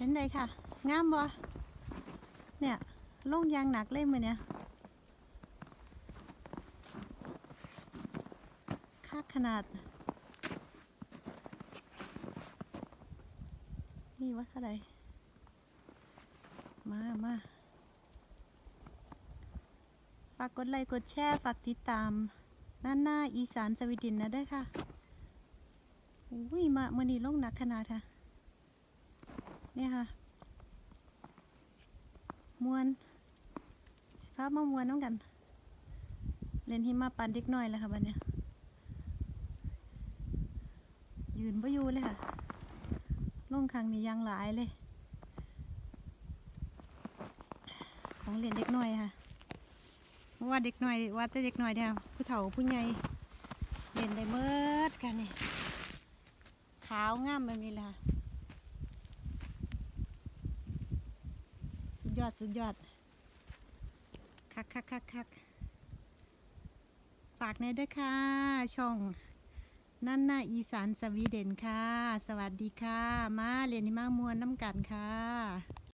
เป็นไงค่ะ งามบ่เนี่ยลงยางหนักเลยมือเนี่ยค่าขนาด นี่ว่าเท่าไรมามาฝากกดไลค์กดแชร์ฝากติดตามนั่นหน้าอีสานสวีดินนะด้วยค่ะอุ้ยมาเมื่อนี้ลงหนักขนาดค่ะ นี่ยค่ะมวนสิภาพมามวนน้องกัน เล่นหิมะปันเด็กน้อยแล้วค่ะบัดเนี้ยยืนไ่อยู่เลยค่ะลงครั้งนี้ยังหลายเลย ของเล่นเด็กน้อยค่ะว่าเด็กน้อยว่าแต่เด็กน้อยเดียวผู้เฒ่าผู้ใหญ่เล่นได้เมิดกันนี่ขาวงามแบบนี้เลยค่ะ สุด ยอด สุดยอด คักคักคักคักฝากในด้วยค่ะ ช่องนั่นหน้าอีสานสวีเดนค่ะ สวัสดีค่ะ มาเรียนนิมามวนน้ำกันค่ะ